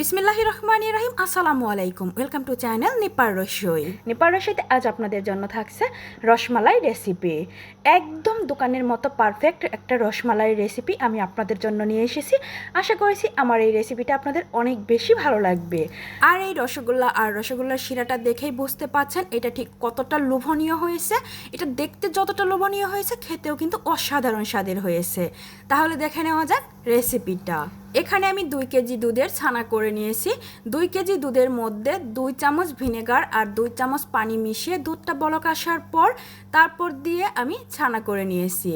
বিসমিল্লাহ রহমান রাহিম আসসালামু আলাইকুম ওয়েলকাম টু চ্যানেল নেপার রসই। নেপার রসইতে আজ আপনাদের জন্য থাকছে রসমালাই রেসিপি। একদম দোকানের মতো পারফেক্ট একটা রসমালাই রেসিপি আমি আপনাদের জন্য নিয়ে এসেছি। আশা করেছি আমার এই রেসিপিটা আপনাদের অনেক বেশি ভালো লাগবে। আর এই রসগোল্লা আর রসগোল্লার শিরাটা দেখেই বুঝতে পাচ্ছেন এটা ঠিক কতটা লোভনীয় হয়েছে। এটা দেখতে যতটা লোভনীয় হয়েছে খেতেও কিন্তু অসাধারণ স্বাদের হয়েছে। তাহলে দেখে নেওয়া যাক রেসিপিটা। এখানে আমি দুই কেজি দুধের ছানা করে নিয়েছি। দুই কেজি দুধের মধ্যে দুই চামচ ভিনেগার আর দুই চামচ পানি মিশিয়ে দুধটা বলক আসার পর তারপর দিয়ে আমি ছানা করে নিয়েছি।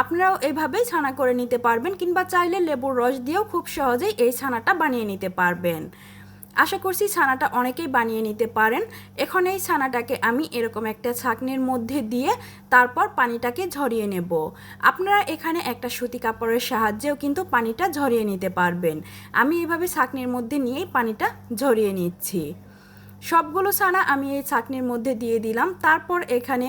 আপনারাও এভাবেই ছানা করে নিতে পারবেন কিংবা চাইলে লেবুর রস দিয়েও খুব সহজেই এই ছানাটা বানিয়ে নিতে পারবেন। আশা করছি ছানাটা অনেকেই বানিয়ে নিতে পারেন। এখন এই ছানাটাকে আমি এরকম একটা ছাকনির মধ্যে দিয়ে তারপর পানিটাকে ঝরিয়ে নেব। আপনারা এখানে একটা সুতি কাপড়ের সাহায্যেও কিন্তু পানিটা ঝরিয়ে নিতে পারবেন। আমি এভাবে ছাকনির মধ্যে নিয়েই পানিটা ঝরিয়ে নিচ্ছি। সবগুলো ছানা আমি এই ছাকনির মধ্যে দিয়ে দিলাম। তারপর এখানে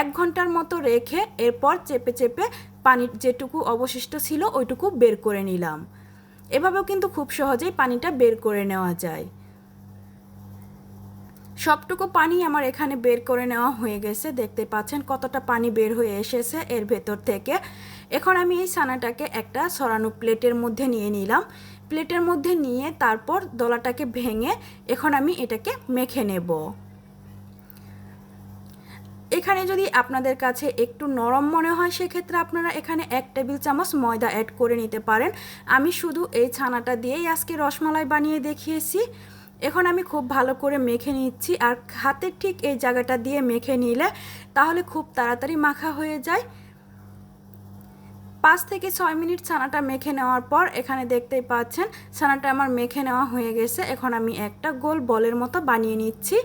এক ঘণ্টার মতো রেখে এরপর চেপে চেপে পানির যেটুকু অবশিষ্ট ছিল ওইটুকু বের করে নিলাম। এভাবেও কিন্তু খুব সহজেই পানিটা বের করে নেওয়া যায়। সবটুকু পানি আমার এখানে বের করে নেওয়া হয়ে গেছে। দেখতে পাচ্ছেন কতটা পানি বের হয়ে এসেছে এর ভেতর থেকে। এখন আমি এই ছানাটাকে একটা সরানো প্লেটের মধ্যে নিয়ে নিলাম। প্লেটের মধ্যে নিয়ে তারপর দলাটাকে ভেঙে এখন আমি এটাকে মেখে নেব। এখানে যদি আপনাদের কাছে একটু নরম মনে হয়, সেক্ষেত্রে আপনারা এখানে এক টেবিল চামচ ময়দা অ্যাড করে নিতে পারেন। আমি শুধু এই ছানাটা দিয়েই আজকে রসমালাই বানিয়ে দেখিয়েছি। এখন আমি খুব ভালো করে মেখে নিচ্ছি আর হাতের ঠিক এই জায়গাটা দিয়ে মেখে নিলে তাহলে খুব তাড়াতাড়ি মাখা হয়ে যায়। পাঁচ থেকে ছয় মিনিট ছানাটা মেখে নেওয়ার পর এখানে দেখতেই পাচ্ছেন, ছানাটা আমার মেখে নেওয়া হয়ে গেছে। এখন আমি একটা গোল বলের মতো বানিয়ে নিচ্ছি।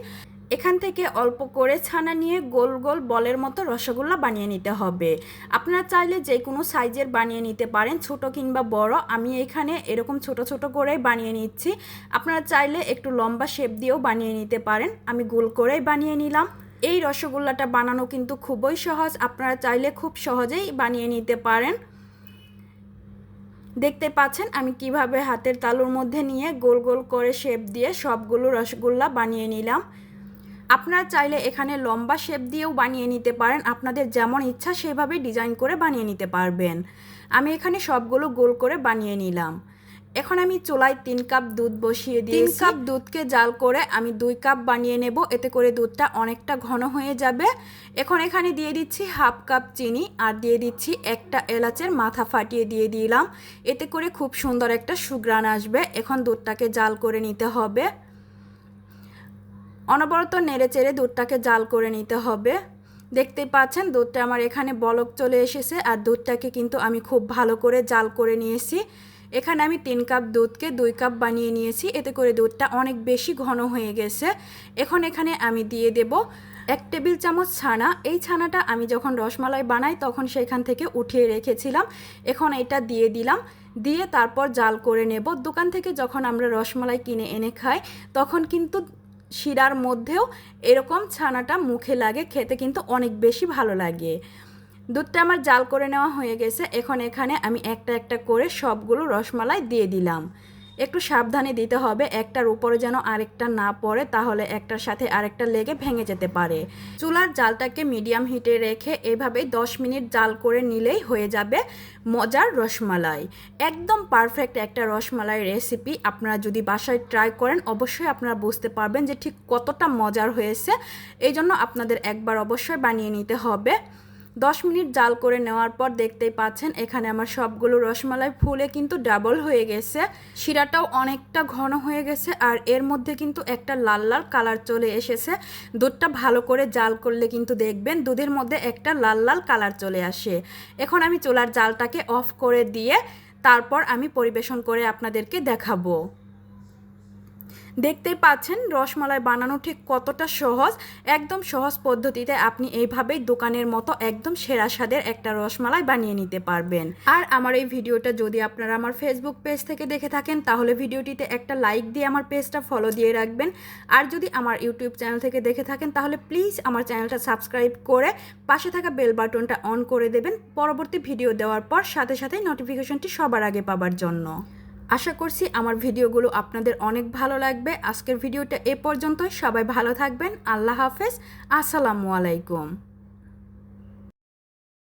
এখান থেকে অল্প করে ছানা নিয়ে গোল গোল বলের মতো রসগোল্লা বানিয়ে নিতে হবে। আপনারা চাইলে যে কোনো সাইজের বানিয়ে নিতে পারেন, ছোট কিংবা বড়। আমি এখানে এরকম ছোট ছোট করেই বানিয়ে নিচ্ছি। আপনারা চাইলে একটু লম্বা শেপ দিয়েও বানিয়ে নিতে পারেন। আমি গোল করেই বানিয়ে নিলাম। এই রসগোল্লাটা বানানো কিন্তু খুবই সহজ। আপনারা চাইলে খুব সহজেই বানিয়ে নিতে পারেন। দেখতে পাচ্ছেন, আমি কীভাবে হাতের তালুর মধ্যে নিয়ে গোল গোল করে শেপ দিয়ে সবগুলো রসগোল্লা বানিয়ে নিলাম। আপনারা চাইলে এখানে লম্বা শেপ দিয়েও বানিয়ে নিতে পারেন। আপনাদের যেমন ইচ্ছা সেভাবে ডিজাইন করে বানিয়ে নিতে পারবেন। আমি এখানে সবগুলো গোল করে বানিয়ে নিলাম। এখন আমি চুলায় তিন কাপ দুধ বসিয়ে দিই তিন কাপ দুধকে জাল করে আমি দুই কাপ বানিয়ে নেব। এতে করে দুধটা অনেকটা ঘন হয়ে যাবে। এখন এখানে দিয়ে দিচ্ছি হাফ কাপ চিনি আর দিয়ে দিচ্ছি একটা এলাচের মাথা ফাটিয়ে দিয়ে দিলাম। এতে করে খুব সুন্দর একটা সুগ্রান আসবে। এখন দুধটাকে জাল করে নিতে হবে। অনবরত নেড়ে চেড়ে দুধটাকে জাল করে নিতে হবে। দেখতেই পাচ্ছেন, দুধটা আমার এখানে বলক চলে এসেছে আর দুধটাকে কিন্তু আমি খুব ভালো করে জাল করে নিয়েছি। এখানে আমি তিন কাপ দুধকে দুই কাপ বানিয়ে নিয়েছি, এতে করে দুধটা অনেক বেশি ঘন হয়ে গেছে। এখন এখানে আমি দিয়ে দেব এক টেবিল চামচ ছানা। এই ছানাটা আমি যখন রসমালাই বানাই, তখন সেখান থেকে উঠিয়ে রেখেছিলাম। এখন এটা দিয়ে দিলাম। দিয়ে তারপর জাল করে নেব। দোকান থেকে যখন আমরা রসমালাই কিনে এনে খাই, তখন কিন্তু শিরার মধ্যেও এরকম ছানাটা মুখে লাগে, খেতে কিন্তু অনেক বেশি ভালো লাগে। দুধটা আমার জাল করে নেওয়া হয়ে গেছে, এখন এখানে আমি একটা একটা করে সবগুলো রসমালাই দিয়ে দিলাম। একটু সাবধানে দিতে হবে, একটার উপরে যেন আরেকটা না পড়ে, তাহলে একটার সাথে আরেকটা লেগে ভেঙে যেতে পারে। চুলার জালটাকে মিডিয়াম হিটে রেখে এভাবে 10 মিনিট জাল করে নিলেই হয়ে যাবে মজার রসমালাই। একদম পারফেক্ট একটা রসমালাই রেসিপি আপনারা যদি বাসায় ট্রাই করেন, অবশ্যই আপনারা বুঝতে পারবেন যে ঠিক কতটা মজার হয়েছে। এই জন্য আপনাদের একবার অবশ্যই বানিয়ে নিতে হবে। দশ মিনিট জাল করে নেওয়ার পর দেখতেই পাচ্ছেন এখানে আমার সবগুলো রসমালাই ফুলে কিন্তু ডাবল হয়ে গেছে। শিরাটাও অনেকটা ঘন হয়ে গেছে আর এর মধ্যে কিন্তু একটা লাল লাল কালার চলে এসেছে। দুধটা ভালো করে জাল করলে কিন্তু দেখবেন দুধের মধ্যে একটা লাল লাল কালার চলে আসে। এখন আমি চুলার জালটাকে অফ করে দিয়ে তারপর আমি পরিবেশন করে আপনাদেরকে দেখাবো। দেখতেই পাচ্ছেন রসমালাই বানানো ঠিক কতটা সহজ, একদম সহজ পদ্ধতিতে আপনি এইভাবেই দোকানের মতো একদম সেরা স্বাদের একটা রসমালাই বানিয়ে নিতে পারবেন। আর আমার এই ভিডিওটা যদি আপনারা আমার ফেসবুক পেজ থেকে দেখে থাকেন, তাহলে ভিডিওটিতে একটা লাইক দিয়ে আমার পেজটা ফলো দিয়ে রাখবেন। আর যদি আমার ইউটিউব চ্যানেল থেকে দেখে থাকেন, তাহলে প্লিজ আমার চ্যানেলটা সাবস্ক্রাইব করে পাশে থাকা বেল বাটনটা অন করে দেবেন। পরবর্তী ভিডিও দেওয়ার পর সাথে সাথে নোটিফিকেশনটি সবার আগে পাবার জন্য। আশা করছি আমার ভিডিওগুলো আপনাদের অনেক ভালো লাগবে। আজকের ভিডিওটা এ পর্যন্ত সবাই ভালো থাকবেন। আল্লাহ হাফেজ। আসসালামু আলাইকুম।